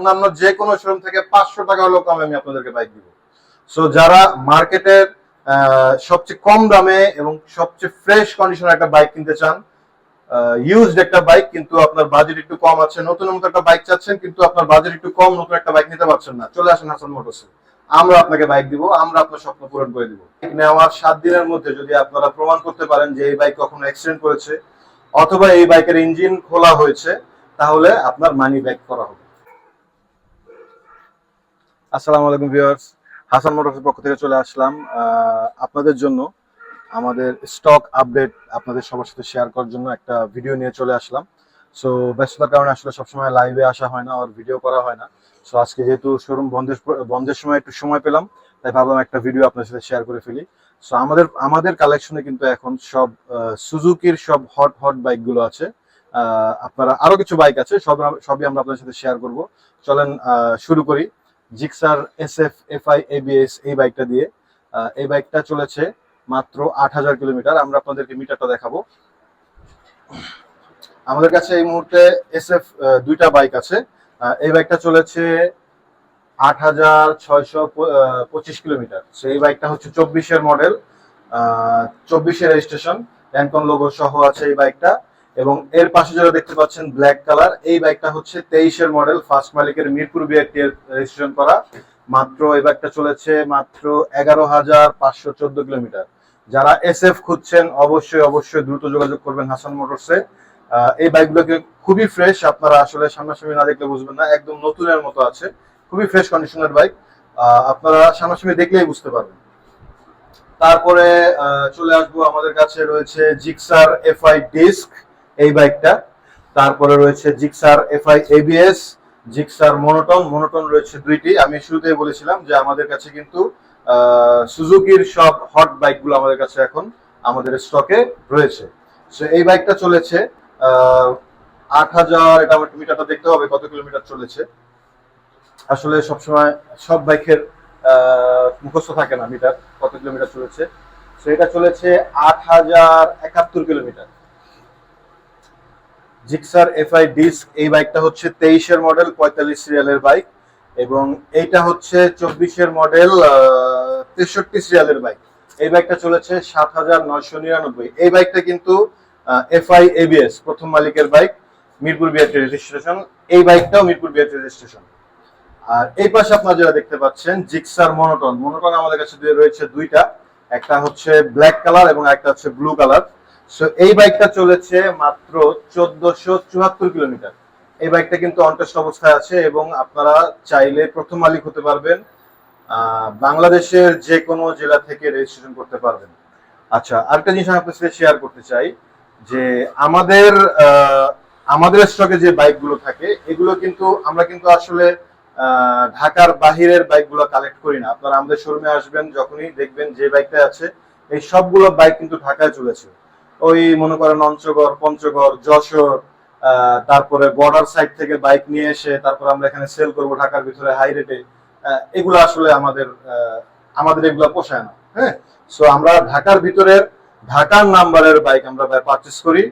অন্যান্য যে কোনো শোরুম থেকে পাঁচশো টাকা হলেও কমে আমি আপনাদেরকে বাইক দিব। সো যারা মার্কেটের সবচেয়ে কম দামে এবং সবচেয়ে ফ্রেশ কন্ডিশনের একটা বাইক কিনতে চান ইউজড একটা বাইক কিন্তু আপনার বাজেট একটু কম আছে মতো একটা বাইক চাচ্ছেন, কিন্তু আপনার বাজেট একটু কম, নতুন একটা বাইক নিতে পারছেন না, চলে আসেন হাসান মোটরসে আমরা আপনাকে বাইক দিব, আমরা আপনার স্বপ্ন পূরণ করে দিব। নেওয়ার সাত দিনের মধ্যে যদি আপনারা প্রমাণ করতে পারেন যে এই বাইক কখনো অ্যাক্সিডেন্ট করেছে, অথবা এই বাইকের ইঞ্জিন খোলা হয়েছে, তাহলে আপনার মানি ব্যাক করা হবে। আসসালামু আলাইকুম ভিউয়ার্স। হাসান মোটরসের পক্ষ থেকে চলে আসলাম আপনাদের জন্য আমাদের স্টক আপডেট আপনাদের সবার সাথে শেয়ার করার জন্য একটা ভিডিও নিয়ে চলে আসলাম। সো ব্যস্ততার কারণে আসলে সবসময় লাইভে আসা হয় না আর ভিডিও করা হয় না। সো আজকে যেহেতু শোরুম বন্ধের বন্ধের সময় একটু সময় পেলাম, তাই ভাবলাম একটা ভিডিও আপনার সাথে শেয়ার করে ফেলি। সো আমাদের আমাদের কালেকশনে কিন্তু এখন সব সুজুকির সব হট হট বাইকগুলো আছে। আপনারা আরও কিছু বাইক আছে, সব, সবই আমরা আপনাদের সাথে শেয়ার করব। চলেন শুরু করি। Gixxer S F F I ABS এই বাইকটা দিয়ে। এই বাইকটা চলেছে মাত্র আট হাজার কিলোমিটার। আমরা আপনাদেরকে মিটারটা দেখাবো। আমাদের কাছে এই মুহূর্তে এস এফ দুইটা বাইক আছে। এই বাইকটা চলেছে আট হাজার ছয়শো পঁচিশ কিলোমিটার। এই বাইকটা হচ্ছে চব্বিশের মডেল চব্বিশের রেজিস্ট্রেশন ল্যান্ডকন লোগো সহ আছে এই বাইকটা এবং এর পাশে যেটা দেখতে পাচ্ছেন ব্ল্যাক কালার এই বাইকটা হচ্ছে তেইশের মডেল ফার্স্ট মালিকের মিরপুর বিআরটি এর রেজিস্ট্রেশন করা। মাত্র এই বাইকটা চলেছে মাত্র এগারো হাজার পাঁচশো চোদ্দ কিলোমিটার। যারা এস এফ খুঁজছেন, অবশ্যই অবশ্যই দ্রুত যোগাযোগ করবেন হাসান মোটরসে এই বাইকগুলোকে খুবই ফ্রেশ আপনারা আসলে সামনাসামনি না দেখলে বুঝবেন না, একদম নতুনের মতো আছে। খুবই ফ্রেশ কন্ডিশনের বাইক আপনারা সামনাসামনি দেখলেই বুঝতে পারবেন। তারপরে চলে আসব আমাদের কাছে রয়েছে জিক্সার এফআই ডিস্ক এই বাইকটা। তারপরে রয়েছে Gixxer FI ABS Gixxer monotone monotone রয়েছে দুইটি। আমি শুরুতেই বলেছিলাম যে আমাদের কাছে কিন্তু সুজুকির সব হট বাইকগুলো আমাদের কাছে এখন আমাদের স্টকে রয়েছে। সো এই বাইকটা চলেছে আট হাজার, এটা আমার মিটারটা দেখতে হবে, কত কিলোমিটার চলেছে। আসলে সবসময় সব বাইকের মুখস্থ থাকে না মিটার, কত কিলোমিটার চলেছে। সো এটা চলেছে আট হাজার একাত্তর কিলোমিটার। জিক্সার এফআই ডিস্ক, এই বাইকটা হচ্ছে তেইশের মডেল, পঁয়তাল্লিশ সিরিয়ালের বাইক এবং এইটা হচ্ছে চব্বিশের মডেল তেষট্টি সিরিয়ালের বাইক। এই বাইকটা চলেছে সাত হাজার নয়শো নিরানব্বই। এই বাইকটা কিন্তু এফআই এবিএস, প্রথম মালিকের বাইক, মিরপুর বিআরটি রেজিস্ট্রেশন। এই বাইকটাও মিরপুর বিআরটি রেজিস্ট্রেশন। আর এই পাশে আপনারা যেটা দেখতে পাচ্ছেন, জিক্সার মনোটন। মনোটন আমাদের কাছে রয়েছে দুইটা। একটা হচ্ছে ব্ল্যাক কালার এবং একটা হচ্ছে ব্লু কালার। সো এই বাইকটা চলেছে মাত্র চোদ্দশো চুয়াত্তর কিলোমিটার। এই বাইকটা কিন্তু অনটেস্ট অবস্থায় আছে এবং আপনারা চাইলে প্রথম মালিক হতে পারবেন বাংলাদেশের যে কোনো জেলা থেকে রেজিস্ট্রেশন করতে পারবেন। আচ্ছা আরেকটা জিনিস আমি আপনার সাথে শেয়ার করতে চাই, যে আমাদের আমাদের স্টকে যে বাইকগুলো থাকে, এগুলো কিন্তু আমরা কিন্তু আসলে ঢাকার বাহিরের বাইকগুলো কালেক্ট করি না। আপনারা আমাদের শোরুমে আসবেন, যখনই দেখবেন যে বাইকটা আছে, এই সবগুলো বাইক কিন্তু ঢাকায় চলেছে। ওই মনে করেন অঞ্চগড়, পঞ্চগড়, যশোর তারপরে বর্ডার সাইড থেকে বাইক নিয়ে এসে তারপর আমরা এখানে সেল করব ঢাকার ভিতরে হাই রেটে এগুলো আসলে আমাদের আমাদের এগুলো পোষায় না হ্যাঁ? সো আমরা ঢাকার ভিতরের ঢাকার নাম্বারের বাইক আমরা পারচেস করি।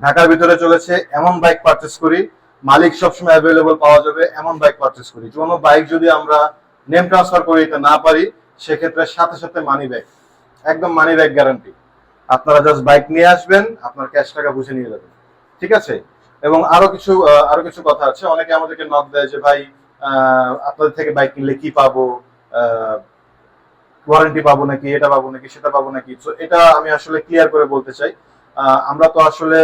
ঢাকার ভিতরে চলেছে, এমন বাইক পারচেস করি, মালিক সবসময় অ্যাভেলেবল পাওয়া যাবে, এমন বাইক পারচেস করি। কোনো বাইক যদি আমরা নেম ট্রান্সফার করে দিতে না পারি, সেক্ষেত্রে সাথে সাথে মানি ব্যাগ একদম মানি ব্যাগ গ্যারান্টি আপনারা জাস্ট বাইক নিয়ে আসবেন, আপনার ক্যাশ টাকা বুঝে নিয়ে যাবেন। ঠিক আছে? এবং আরও কিছু আরও কিছু কথা আছে। অনেকে আমাদেরকে নক দেয় যে, ভাই আপনাদের থেকে বাইক কিনলে কি পাবো? ওয়ারেন্টি পাবো নাকি? এটা পাবো নাকি? সেটা পাবো নাকি? তো এটা আমি আসলে ক্লিয়ার করে বলতে চাই। আমরা তো আসলে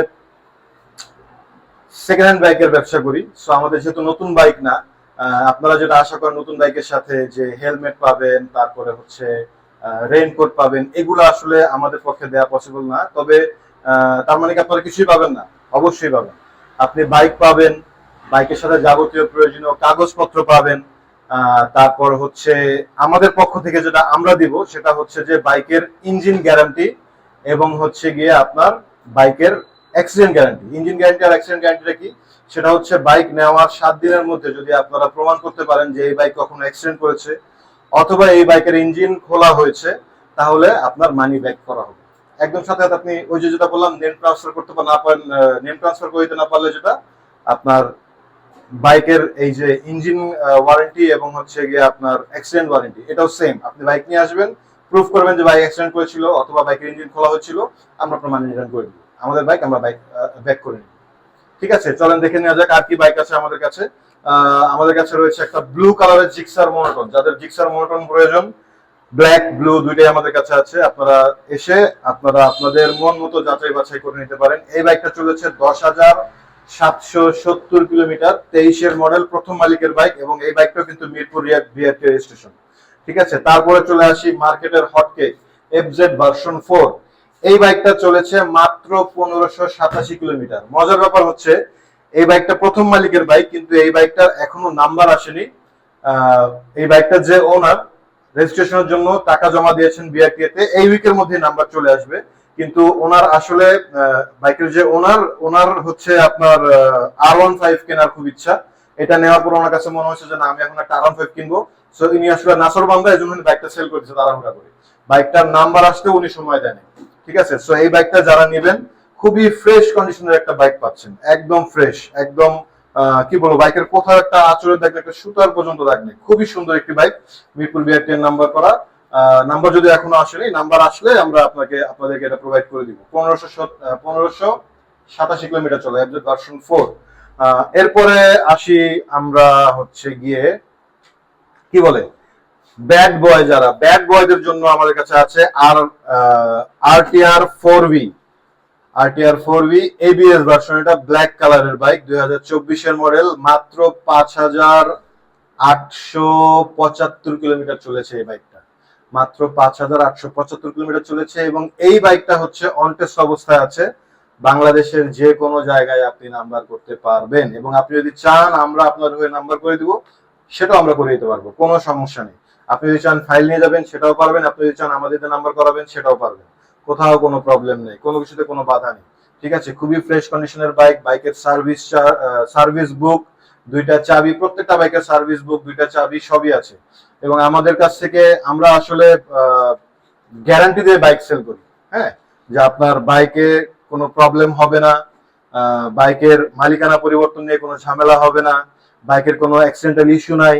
সেকেন্ড হ্যান্ড বাইকের ব্যবসা করি। সো আমাদের যেহেতু নতুন বাইক না আপনারা যেটা আশা করেন নতুন বাইকের সাথে যে হেলমেট পাবেন, তারপরে হচ্ছে রেইনকোট পাবেন, এগুলো আসলে আমাদের পক্ষে দেওয়া পসিবল না। তবে তার মানে কি আপনারা কিছুই পাবেন না? অবশ্যই পাবেন। আপনি বাইক পাবেন বাইকের সাথে যাবতীয় প্রয়োজনীয় কাগজপত্র পাবেন। তারপর হচ্ছে আমাদের পক্ষ থেকে যেটা আমরা দিব, সেটা হচ্ছে যে বাইকের ইঞ্জিন গ্যারান্টি এবং হচ্ছে গিয়ে আপনার বাইকের অ্যাক্সিডেন্ট গ্যারান্টি ইঞ্জিন গ্যারান্টি আর অ্যাক্সিডেন্ট গ্যারান্টিটা কি? সেটা হচ্ছে বাইক নেওয়ার সাত দিনের মধ্যে যদি আপনারা প্রমাণ করতে পারেন যে এই বাইক কখনো অ্যাক্সিডেন্ট করেছে অথবা এই বাইকের ইঞ্জিন খোলা হয়েছে, তাহলে আপনার মানি ব্যাক করা হবে। একদম সাথে সাথে আপনি ওই যে যেটা বললাম নেম ট্রান্সফার করতে পা- না পারেন নেম ট্রান্সফার করে দিতে না পারলে যেটা, আপনার বাইকের এই যে ইঞ্জিন ওয়ারেন্টি এবং হচ্ছে গিয়ে আপনার অ্যাক্সিডেন্ট ওয়ারেন্টি এটাও সেম আপনি বাইক নিয়ে আসবেন প্রুফ করবেন যে বাইক অ্যাক্সিডেন্ট করেছিল অথবা বাইকের ইঞ্জিন খোলা হয়েছিল, আমরা আপনার মানি রিটার্ন করে দিব। আমাদের বাইক আমরা বাইক ব্যাক করে নিই ঠিক আছে, চলেন দেখে নেওয়া যাক আর কি বাইক আছে আমাদের কাছে। আমাদের কাছে রয়েছে একটা ব্লু কালারের জিক্সার মনোটন। যাদের জিক্সার মনোটন প্রয়োজন ব্ল্যাক ব্লু দুইটাই আমাদের কাছে আছে। আপনারা এসে আপনারা আপনাদের মন মতো যাচাই বাছাই করে নিতে পারেন। এই বাইকটা চলেছে দশ হাজার সাতশো সত্তর কিলোমিটার, তেইশের মডেল প্রথম মালিকের বাইক এবং এই বাইকটাও কিন্তু মিরপুর বিআরটি রেজিস্ট্রেশন ঠিক আছে? তারপরে চলে আসি মার্কেটের হটকেক এফজেড ভার্সন ফোর এই বাইকটা চলেছে মাত্র পনেরোশো সাতাশি কিলোমিটার। মজার ব্যাপার হচ্ছে এই বাইকটা প্রথম মালিকের বাইক, কিন্তু এই বাইকটার এখনও নাম্বার আসেনি। এই বাইকটার যে ওনার রেজিস্ট্রেশনের জন্য টাকা জমা দিয়েছেন বিআরটিএতে এই উইকের মধ্যে নাম্বার চলে আসবে। কিন্তু ওনার আসলে বাইকের যে ওনার ওনার হচ্ছে আপনার আর ওয়ান ফাইভ কেনার খুব ইচ্ছা। এটা নেওয়ার পর ওনার কাছে মনে হচ্ছে যে, না, আমি এখন একটা আর ওয়ান ফাইভ কিনবো। সো ইনি আসলে নাসর বান্ধা এই জন্য বাইকটা সেল করেছে, তাড়াহুড়া করে। বাইকটার নাম্বার আসতে উনি সময় দেন ঠিক আছে? সো এই বাইকটা যারা নেবেন খুবই ফ্রেশ কন্ডিশনের একটা বাইক পাচ্ছেন। একদম ফ্রেশ একদম কি বলব বাইকের কোথাও একটা আচরের দাগ নেই, একটা সুতার পর্যন্ত দাগ খুবই সুন্দর একটি বাইক মিরপুর বিআরটি নাম্বার করা। নাম্বার যদি এখনও আসেনি নাম্বার আসলে আমরা আপনাকে আপনাদেরকে এটা প্রোভাইড করে দিব। পনেরোশো পনেরোশো সাতাশি কিলোমিটার চলে এফজেড ভার্সন ফোর এরপরে আসি আমরা হচ্ছে গিয়ে কি বলে ব্যাড বয় যারা। ব্যাড বয়দের জন্য আমাদের কাছে আছে আর RTR four V RTR four V ABS version এটা ব্ল্যাক কালারের বাইক দুই মডেল মাত্র পাঁচ হাজার আটশো পঁচাত্তর কিলোমিটার চলেছে এই বাইকটা মাত্র পাঁচ হাজার আটশো পঁচাত্তর কিলোমিটার চলেছে এবং এই বাইকটা হচ্ছে অবস্থায় আছে। বাংলাদেশের যে কোনো জায়গায় আপনি নাম্বার করতে পারবেন এবং আপনি যদি চান, আমরা আপনার হয়ে নাম্বার করে দিব, সেটাও আমরা করে দিতে পারব, কোনো সমস্যা নেই। আপনি যদি চান ফাইল নিয়ে যাবেন, সেটাও পারবেন, আপনি যদি চান আমাদের নাম্বার করাবেন, সেটাও পারবেন। কোথাও কোনো প্রবলেম নেই, কোনো কিছুতে কোনো বাধা নেই। ঠিক আছে? খুবই ফ্রেশ কন্ডিশনের বাইক বাইকের সার্ভিস সার্ভিস বুক দুইটা চাবি, প্রত্যেকটা বাইকের সার্ভিস বুক দুইটা চাবি সবই আছে। এবং আমাদের কাছ থেকে আমরা আসলে গ্যারান্টি দিয়ে বাইক সেল করি। হ্যাঁ? যে আপনার বাইকে কোনো প্রবলেম হবে না বাইকের মালিকানা পরিবর্তন নিয়ে কোনো ঝামেলা হবে না বাইকের কোনো অ্যাক্সিডেন্টাল ইস্যু নাই।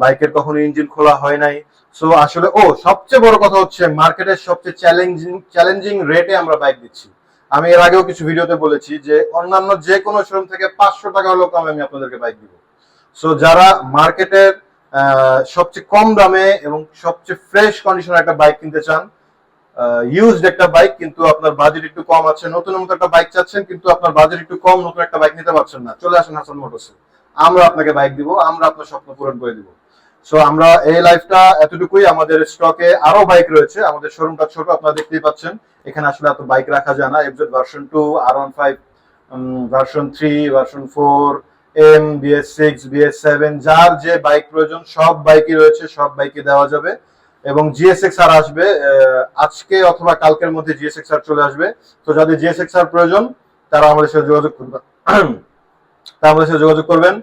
বাইকের কখনো ইঞ্জিন খোলা হয় নাই। সো আসলে, ও, সবচেয়ে বড় কথা হচ্ছে মার্কেটের সবচেয়ে চ্যালেঞ্জিং চ্যালেঞ্জিং রেটে আমরা বাইক দিচ্ছি। আমি এর আগেও কিছু ভিডিওতে বলেছি যে, অন্যান্য যে কোনো শোরুম থেকে পাঁচশো টাকা হলেও কমে আমি আপনাদেরকে বাইক দিব। সো যারা মার্কেটের সবচেয়ে কম দামে এবং সবচেয়ে ফ্রেশ কন্ডিশনের একটা বাইক কিনতে চান ইউজড একটা বাইক কিন্তু আপনার বাজেট একটু কম আছে নতুন মতো একটা বাইক চাচ্ছেন, কিন্তু আপনার বাজেট একটু কম, নতুন একটা বাইক নিতে পারছেন না। চলে আসেন হাসান মোটরসে আমরা আপনাকে বাইক দিব, আমরা আপনার স্বপ্ন পূরণ করে দিব। সো আমরা এই লাইফটা এতটুকুই, আমাদের স্টকে আরও বাইক রয়েছে, আমাদের শোরুমটা ছোট, আপনারা দেখতেই পাচ্ছেন। এখানে আসলে এত বাইক রাখা যায় না। FZ version two R one five version three version four M BS six BS seven যার যে বাইক প্রয়োজন, সব বাইকই রয়েছে, সব বাইকই দেওয়া যাবে। এবং জিএসএক্স আর আসবে আজকে অথবা কালকের মধ্যে জিএসএক্স আর চলে আসবে। তো যাদের জিএসএক্স আর প্রয়োজন, তারা আমাদের সাথে যোগাযোগ করবেন তারা আমাদের যোগাযোগ করবেন।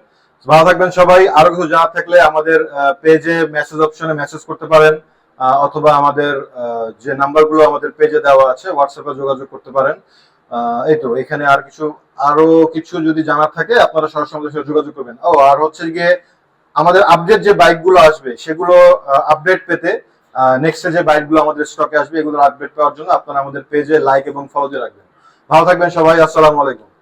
ভালো থাকবেন সবাই। আরও কিছু জানার থাকলে আমাদের পেজে মেসেজ অপশনে মেসেজ করতে পারেন অথবা আমাদের যে নাম্বারগুলো আমাদের পেজে দেওয়া আছে হোয়াটসঅ্যাপে যোগাযোগ করতে পারেন। এই তো, এখানে আর কিছু, আরও কিছু যদি জানার থাকে, আপনারা সরাসরি আমাদের সাথে যোগাযোগ করবেন। ও, আর হচ্ছে গিয়ে আমাদের আপডেট যে বাইকগুলো আসবে, সেগুলো আপডেট পেতে নেক্সটে যে বাইকগুলো আমাদের স্টকে আসবে, এগুলোর আপডেট পাওয়ার জন্য আপনারা আমাদের পেজে লাইক এবং ফলো দিয়ে রাখবেন। ভালো থাকবেন সবাই। আসসালামু আলাইকুম।